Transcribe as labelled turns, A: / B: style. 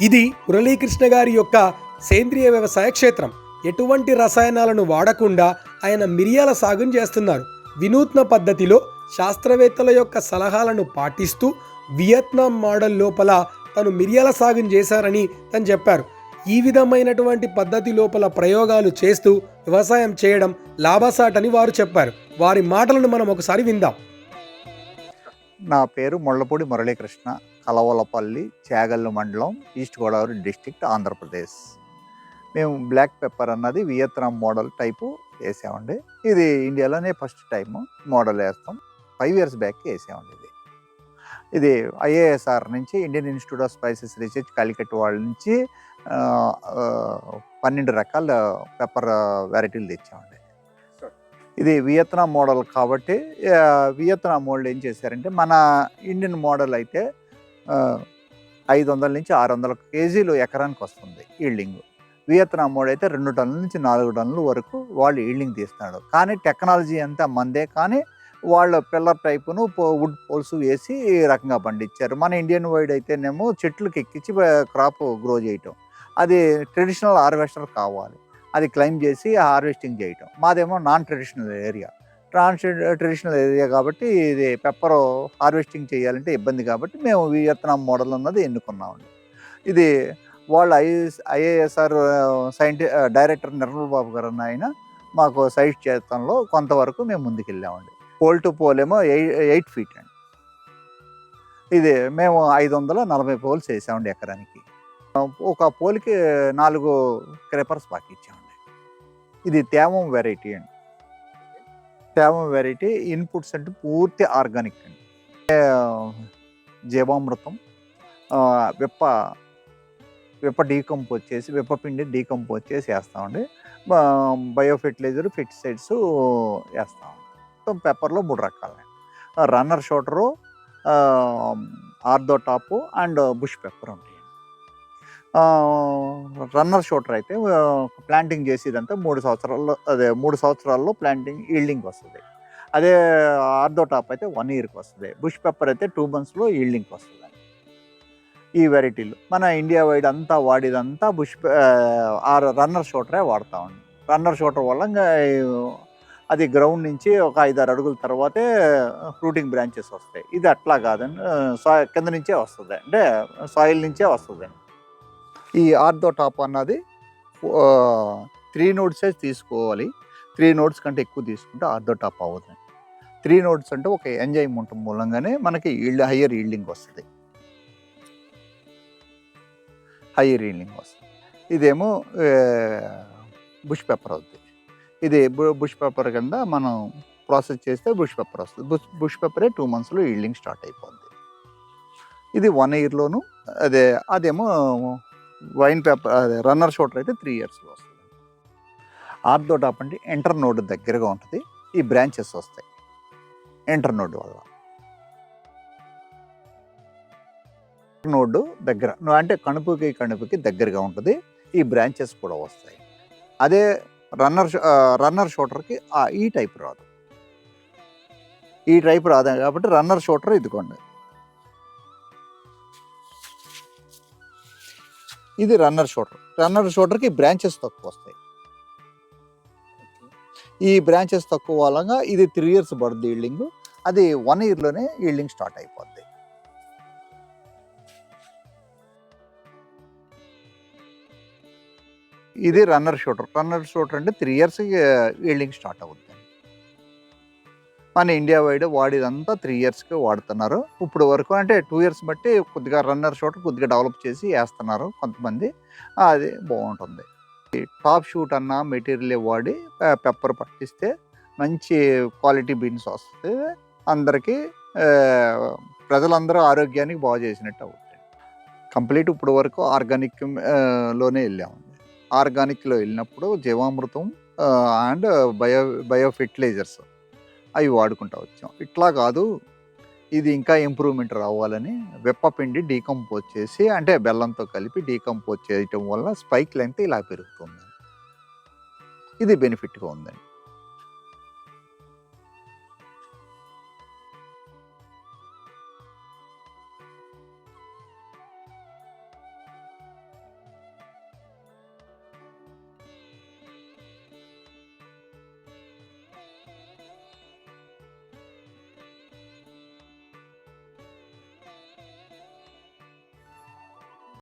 A: ఇది మురళీకృష్ణ గారి యొక్క సేంద్రియ వ్యవసాయ క్షేత్రం. ఎటువంటి రసాయనాలను వాడకుండా ఆయన మిరియాల సాగును చేస్తున్నారు. వినూత్న పద్ధతిలో శాస్త్రవేత్తల యొక్క సలహాలను పాటిస్తూ వియత్నాం మోడల్ లోపల తను మిరియాల సాగును చేశారని తను చెప్పారు. ఈ విధమైనటువంటి పద్ధతి లోపల ప్రయోగాలు చేస్తూ వ్యవసాయం చేయడం లాభసాటని వారు చెప్పారు. వారి మాటలను మనం ఒకసారి విందాం.
B: నా పేరు ముళ్ళపూడి మురళీకృష్ణ. కలవలపల్లి చేగల్లు మండలం ఈస్ట్ గోదావరి డిస్టిక్ట్ ఆంధ్రప్రదేశ్. మేము బ్లాక్ పెప్పర్ అన్నది వియత్నాం మోడల్ టైపు వేసామండి. ఇది ఇండియాలోనే ఫస్ట్ టైం మోడల్ వేస్తాం. ఫైవ్ ఇయర్స్ బ్యాక్ వేసామండి ఇది. ఇది ఐఏఎస్ఆర్ నుంచి Indian institute of spices research Calicut వాళ్ళ నుంచి పన్నెండు రకాల పెప్పర్ వెరైటీలు తెచ్చామండి. ఇది వియత్నాం మోడల్ కాబట్టి వియత్నాం మోడల్ ఏం చేశారంటే మన ఇండియన్ మోడల్ అయితే ఐదు వందల నుంచి ఆరు వందల కేజీలు ఎకరానికి వస్తుంది ఈల్డింగ్. వియత్నాం మోడల్ అయితే రెండు టన్నుల నుంచి నాలుగు టన్నుల వరకు వాళ్ళు ఈల్డింగ్ తీస్తున్నాడు. కానీ టెక్నాలజీ అంతా మందే. కానీ వాళ్ళ పిల్లర్ టైపును వుడ్ పోల్స్ వేసి ఈ రకంగా పండించారు. మన ఇండియన్ వైడ్ అయితేనేమో చెట్లకు ఎక్కించి క్రాప్ గ్రో చేయటం. అది ట్రెడిషనల్ హార్వెస్టర్ కావాలి. అది క్లైమ్ చేసి హార్వెస్టింగ్ చేయటం. మాదేమో non traditional area. Trans traditional area కాబట్టి ఇది పెప్పర్ హార్వెస్టింగ్ చేయాలంటే ఇబ్బంది కాబట్టి మేము వియత్నాం మోడల్ అన్నది ఎన్నుకున్నామండి. ఇది వాళ్ళ ఐ ఐఏఎస్ఆర్ సైంటి డైరెక్టర్ నిర్మల్ బాబు గారు అన్న ఆయన మాకు సైట్ చేతంలో కొంతవరకు మేము ముందుకెళ్ళామండి. పోల్ టు పోల్ ఏమో ఎయి- ఎయిట్ ఫీట్ అండి. ఇది మేము ఐదు వందల నలభై పోల్స్ వేసామండి ఎకరానికి. ఒక పోల్కి నాలుగు క్రేపర్స్ పాకిచ్చామండి. ఇది తేమం వెరైటీ అండి. తేమ వెరైటీ ఇన్పుట్స్ అంటే పూర్తి ఆర్గానిక్ అండి. జీవామృతం విప్ప విప్ప డీకంపోజ్ చేసి విప్ప పిండి డీకంపోజ్ చేసి వేస్తామండి. బయో ఫెర్టిలైజర్ ఫెర్టిసైడ్స్ వేస్తాం మొత్తం పెప్పర్లో మూడు రకాలు runner shooter ortho top and bush pepper ఉంటాయి. రన్నర్ షోటర్ అయితే ప్లాంటింగ్ చేసేదంతా మూడు సంవత్సరాల్లో అదే మూడు సంవత్సరాల్లో ప్లాంటింగ్ ఈల్డింగ్ వస్తుంది. అదే ఆర్దో టాప్ అయితే వన్ ఇయర్కి వస్తుంది. బుష్ పెప్పర్ అయితే టూ మంత్స్లో ఈల్డింగ్కి వస్తుంది. ఈ వెరైటీలు. మన ఇండియా వైడ్ అంతా వాడేదంతా బుష్ ఆ రన్నర్ షూటరే వాడతామండి రన్నర్ షూటర్ వల్ల ఇంకా అది గ్రౌండ్ నుంచి ఒక ఐదారు అడుగుల తర్వాతే రూటింగ్ బ్రాంచెస్ వస్తాయి. ఇది అట్లా కాదండి సాయి కింద నుంచే వస్తుంది. అంటే సాయిల్ నుంచే వస్తుంది. ఈ ఆర్థో టాప్ అన్నది త్రీ నోట్సే తీసుకోవాలి. త్రీ నోట్స్ కంటే ఎక్కువ తీసుకుంటే ఆర్థో టాప్ అవుతుంది. త్రీ నోట్స్ అంటే ఒక ఎంజాయ్ ఉండటం మూలంగానే మనకి ఈల్డ్ హయ్యర్ ఈల్డింగ్ వస్తుంది. హయ్యర్ ఈల్డింగ్ వస్తుంది. ఇదేమో బుష్ పెప్పర్ అవుతుంది ఇది బుష్ పెప్పర్ కింద మనం ప్రాసెస్ చేస్తే బుష్ పెప్పర్ వస్తుంది. బుష్ బుష్ పెప్పరే టూ మంత్స్లో ఈల్డింగ్ స్టార్ట్ అయిపోద్ది. ఇది వన్ ఇయర్లోను అదే అదేమో వైన్ పేపర్ అదే రన్నర్ షోటర్ అయితే త్రీ ఇయర్స్లో వస్తుంది. ఆర్థో టాప్ అంటే ఎంటర్ నోడ్ దగ్గరగా ఉంటుంది ఈ బ్రాంచెస్ వస్తాయి. ఎంటర్ నోడ్ వల్ల. నోడ్ దగ్గర నువ్వు అంటే కణుపుకి కణుపుకి దగ్గరగా ఉంటుంది ఈ బ్రాంచెస్ కూడా వస్తాయి. అదే రన్నర్ రన్నర్ షోటర్కి ఈ టైప్ రాదు. ఈ టైప్ రాదు కాబట్టి రన్నర్ షోటర్ ఇదిగోండి. ఇది రన్నర్ షోటర్. రన్నర్ షోటర్కి బ్రాంచెస్ తక్కువ వస్తాయి. ఈ బ్రాంచెస్ తక్కువ వలన ఇది త్రీ ఇయర్స్ పడుతుంది ఈల్డింగ్. అది వన్ ఇయర్లోనే ఈల్డింగ్ స్టార్ట్ అయిపోద్ది. ఇది రన్నర్ షూటర్. రన్నర్ షూటర్ అంటే త్రీ ఇయర్స్ ఈల్డింగ్ స్టార్ట్ అవుతుంది మన ఇండియా వైడ్ వాడిదంతా త్రీ ఇయర్స్కి వాడుతున్నారు. ఇప్పుడు వరకు అంటే టూ ఇయర్స్ బట్టి కొద్దిగా రన్నర్ షూట్ కొద్దిగా డెవలప్ చేసి వేస్తున్నారు కొంతమంది. అది బాగుంటుంది. ఈ టాప్ షూట్ అన్న మెటీరియల్ వాడి పెప్పర్ పట్టిస్తే మంచి క్వాలిటీ బీన్స్ వస్తుంది. అందరికీ ప్రజలందరూ ఆరోగ్యానికి బాగు చేసినట్టు అవుతుంది. కంప్లీట్ ఇప్పుడు వరకు ఆర్గానిక్లోనే వెళ్ళామండి ఆర్గానిక్లో వెళ్ళినప్పుడు jeevamrutham and bio bio fertilisers అవి వాడుకుంటూ వచ్చాం. ఇట్లా కాదు ఇది ఇంకా ఇంప్రూవ్మెంట్ రావాలని వెప్పపిండి డీకంపోజ్ చేసి అంటే బెల్లంతో కలిపి డీకంపోజ్ చేయటం వల్ల స్పైక్ లెంత్ ఇలా పెరుగుతుంది. ఇది బెనిఫిట్గా ఉందండి.